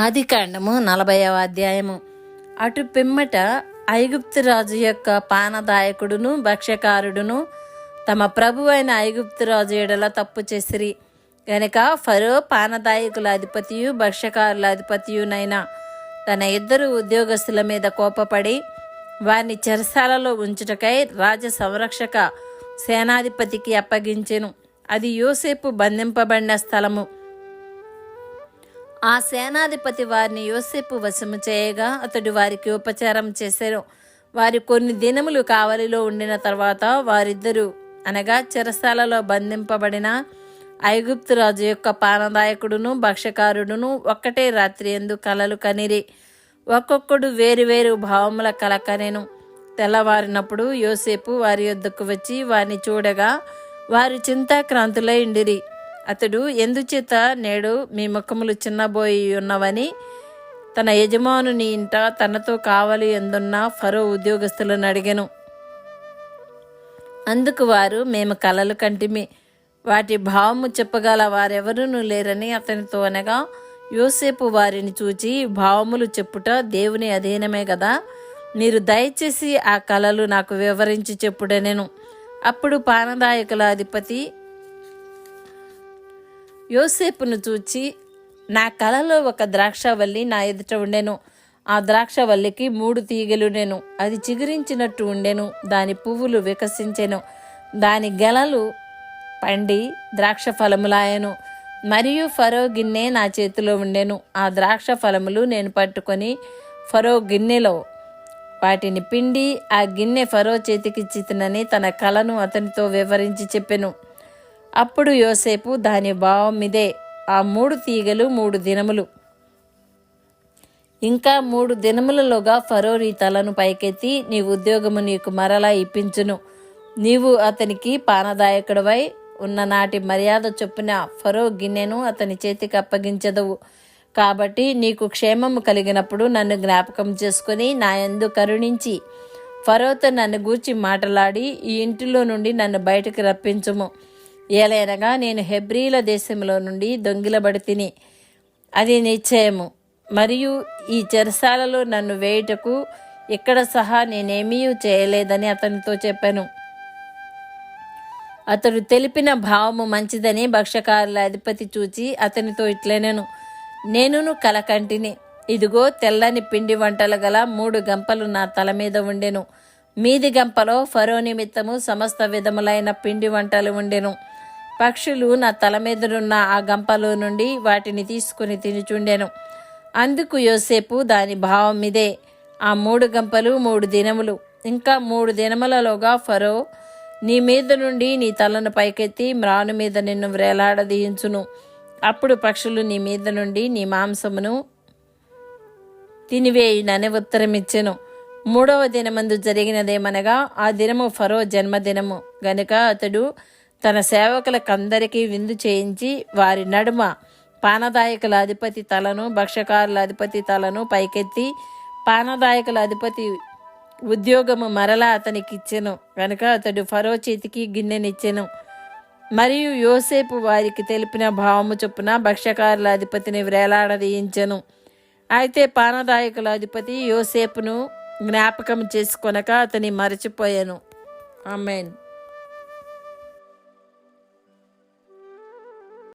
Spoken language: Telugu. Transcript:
ఆది కాండము నలభైవ అధ్యాయము. అటు పిమ్మట ఐగుప్తు రాజు యొక్క పానదాయకుడును భక్ష్యకారుడును తమ ప్రభు అయిన ఐగుప్తు రాజు ఎడల తప్పు చేసిరి. గనుక ఫరో పానదాయకుల అధిపతియు భక్ష్యకారుల అధిపతియునైనా తన ఇద్దరు ఉద్యోగస్తుల మీద కోపపడి వారిని చెరసాలలో ఉంచుటకై రాజ సంరక్షక సేనాధిపతికి అప్పగించెను. అది యోసేపు బంధింపబడిన స్థలము. ఆ సేనాధిపతి వారిని యోసేపు వశము చేయగా అతడు వారికి ఉపచారం చేశారు. వారి కొన్ని దినములు కావలిలో ఉండిన తర్వాత వారిద్దరూ అనగా చెరసాలలో బంధింపబడిన ఐగుప్తు రాజు యొక్క పానదాయకుడును భక్ష్యకారుడును ఒక్కటే రాత్రి ఎందు కలలు కనిరి. ఒక్కొక్కడు వేరు వేరు భావముల కల కనెను. తెల్లవారినప్పుడు యోసేపు వారి యొద్దకు వచ్చి వారిని చూడగా వారు చింతాక్రాంతులై ఉండిరి. అతడు ఎందుచేత నేడు మీ ముఖములు చిన్నబోయి ఉన్నవని? తన యజమానుని ఇంట తనతో కావలి ఎందున్న ఫరో ఉద్యోగస్తులను అడిగాను. అందుకు వారు మేము కలలు కంటిమి. వాటి భావము చెప్పగల వారెవరూ లేరని అతనితో అనగా యోసేపు వారిని చూచి భావములు చెప్పుట దేవుని అధీనమే కదా మీరు దయచేసి ఆ కళలు నాకు వివరించి చెప్పుడనెను. అప్పుడు పానదాయకుల అధిపతి యోసేపును చూచి నా కలలో ఒక ద్రాక్షవల్లి నా ఎదుట ఉండెను. ఆ ద్రాక్షవల్లికి మూడు తీగలుండెను అది చిగురించినట్టు ఉండెను. దాని పువ్వులు వికసించెను. దాని గెలలు పండి ద్రాక్ష ఫలములాయను మరియు ఫరో గిన్నె నా చేతిలో ఉండెను. ఆ ద్రాక్ష ఫలములు నేను పట్టుకొని ఫరో గిన్నెలో వాటిని పిండి ఆ గిన్నె ఫరో చేతికిచ్చితినని తన కలను అతనితో వివరించి చెప్పెను. అప్పుడు యోసేపు దాని భావం ఇదే ఆ మూడు తీగలు మూడు దినములు. ఇంకా మూడు దినములలోగా ఫరో నీ తలను పైకెత్తి నీ ఉద్యోగము నీకు మరలా ఇప్పించును. నీవు అతనికి పానదాయకుడవై ఉన్న నాటి మర్యాద చొప్పున ఫరో గిన్నెను అతని చేతికి అప్పగించదవు. కాబట్టి నీకు క్షేమము కలిగినప్పుడు నన్ను జ్ఞాపకం చేసుకుని నా యందు కరుణించి. ఫరోతో నన్ను గూర్చి మాటలాడి ఈ ఇంటిలో నుండి నన్ను బయటకు రప్పించుము. ఏలైనగా నేను హెబ్రీల దేశంలో నుండి దొంగిలబడి తిని అది నిశ్చయము. మరియు ఈ చెరసాలలో నన్ను వేయుటకు ఇక్కడ సహా నేనేమీ చేయలేదని అతనితో చెప్పాను. అతడు తెలిపిన భావము మంచిదని భక్ష్యకారుల అధిపతి చూచి అతనితో ఇట్లనెను. నేనును కలకంటిని. ఇదిగో తెల్లని పిండి వంటలు గల మూడు గంపలు నా తల మీద ఉండెను. మీది గంపలో ఫరో నిమిత్తము సమస్త విధములైన పిండి వంటలు ఉండెను. పక్షులు నా తల మీదనున్న ఆ గంపలో నుండి వాటిని తీసుకుని తినుచుండెను. అందుకు యోసేపు దాని భావం ఇదే. ఆ మూడు గంపలు మూడు దినములు. ఇంకా మూడు దినములలోగా ఫరో నీ మీద నుండి నీ తలను పైకెత్తి మ్రాను మీద నిన్ను వ్రేలాడదీయించును అప్పుడు పక్షులు నీ మీద నుండి నీ మాంసమును తినివేయునని ఉత్తరమిచ్చెను. మూడవ దినమందు జరిగినదేమనగా ఆ దినము ఫరో జన్మదినము. గనుక అతడు తన సేవకులకందరికీ విందు చేయించి వారి నడుమ పానదాయకుల అధిపతి తలను భక్ష్యకారుల అధిపతి తలను పైకెత్తి పానదాయకుల అధిపతి ఉద్యోగము మరలా అతనికి ఇచ్చెను కనుక అతడు ఫరో చేతికి గిన్నెనిచ్చెను. మరియు యోసేపు వారికి తెలిపిన భావము చొప్పున భక్ష్యకారుల అధిపతిని వ్రేలాడదీయించెను. అయితే పానదాయకుల అధిపతి యోసేపును జ్ఞాపకం చేసుకొనక అతని మరచిపోయాను. ఆమెన్.